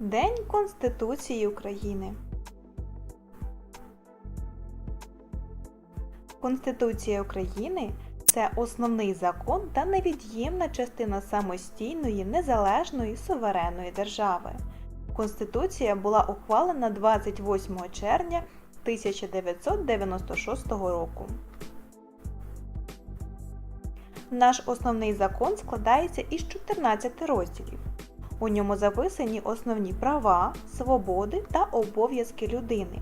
День Конституції України. Конституція України це основний закон та невід'ємна частина самостійної, незалежної суверенної держави. Конституція була ухвалена 28 червня 1996 року. Наш основний закон складається із 14 розділів. У ньому записані основні права, свободи та обов'язки людини,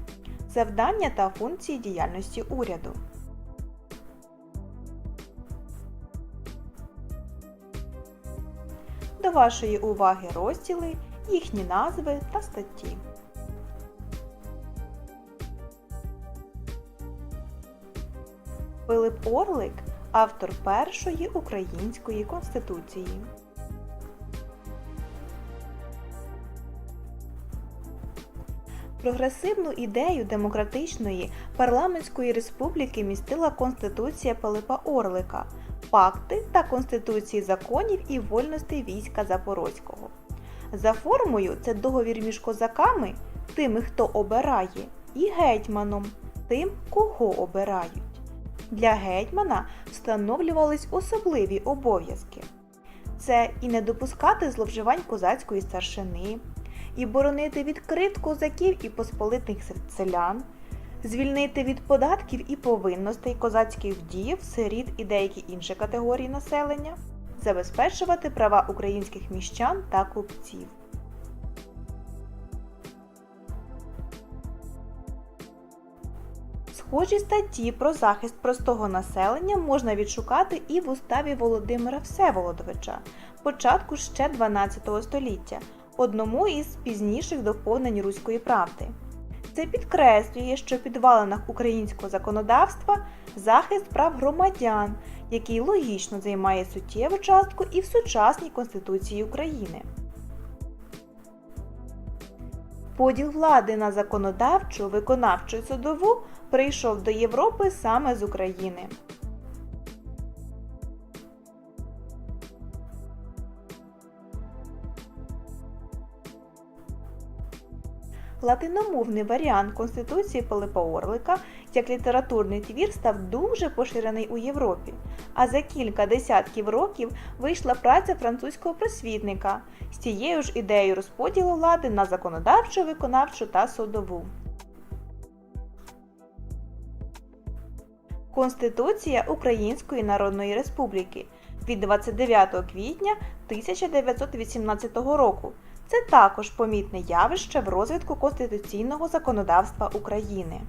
завдання та функції діяльності уряду. До вашої уваги розділи, їхні назви та статті. Пилип Орлик автор першої української конституції. Прогресивну ідею демократичної парламентської республіки містила Конституція Пилипа Орлика, пакти та Конституції законів і вольностей війська Запорозького. За формою це договір між козаками, тими, хто обирає, і гетьманом, тим, кого обирають. Для гетьмана встановлювались особливі обов'язки. Це і не допускати зловживань козацької старшини, і боронити від кривд козаків і посполитих селян, звільнити від податків і повинностей козацьких вдів, сиріт і деякі інші категорії населення, забезпечувати права українських міщан та купців. Схожі статті про захист простого населення можна відшукати і в уставі Володимира Всеволодовича, початку ще 12 століття, одному із пізніших доповнень Руської правди. Це підкреслює, що в підвалинах українського законодавства захист прав громадян, який логічно займає суттєву частку і в сучасній Конституції України. Поділ влади на законодавчу, виконавчу і судову прийшов до Європи саме з України. Латиномовний варіант Конституції Пилипа Орлика як літературний твір став дуже поширений у Європі, а за кілька десятків років вийшла праця французького просвітника з тією ж ідеєю розподілу влади на законодавчу, виконавчу та судову. Конституція Української Народної Республіки від 29 квітня 1918 року. Це також помітне явище в розвитку конституційного законодавства України.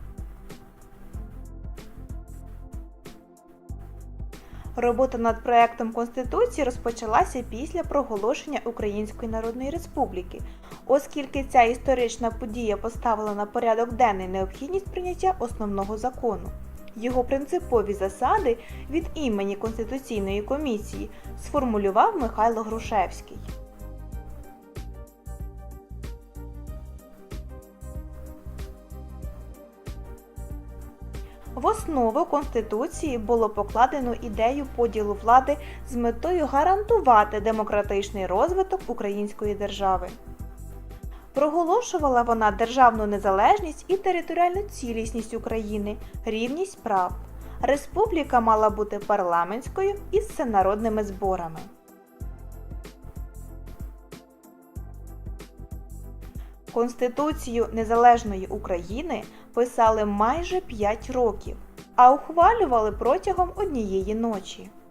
Робота над проектом Конституції розпочалася після проголошення Української Народної Республіки, оскільки ця історична подія поставила на порядок денний необхідність прийняття основного закону. Його принципові засади від імені Конституційної комісії сформулював Михайло Грушевський. В основу Конституції було покладено ідею поділу влади з метою гарантувати демократичний розвиток української держави. Проголошувала вона державну незалежність і територіальну цілісність України, рівність прав. Республіка мала бути парламентською із всенародними зборами. Конституцію Незалежної України писали майже 5 років, а ухвалювали протягом однієї ночі. –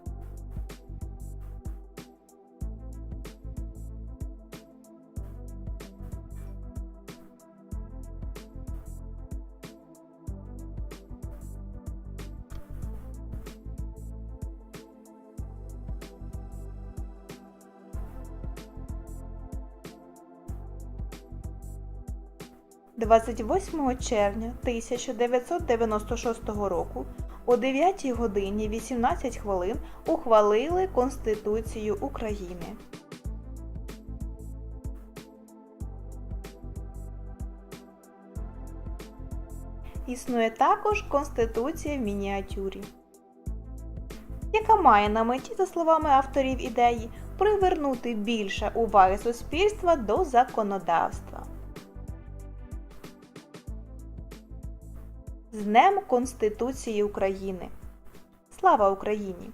28 червня 1996 року о 9 годині 18 хвилин ухвалили Конституцію України. Існує також Конституція в мініатюрі, яка має на меті, за словами авторів ідеї, привернути більше уваги суспільства до законодавства. З Днем Конституції України! Слава Україні!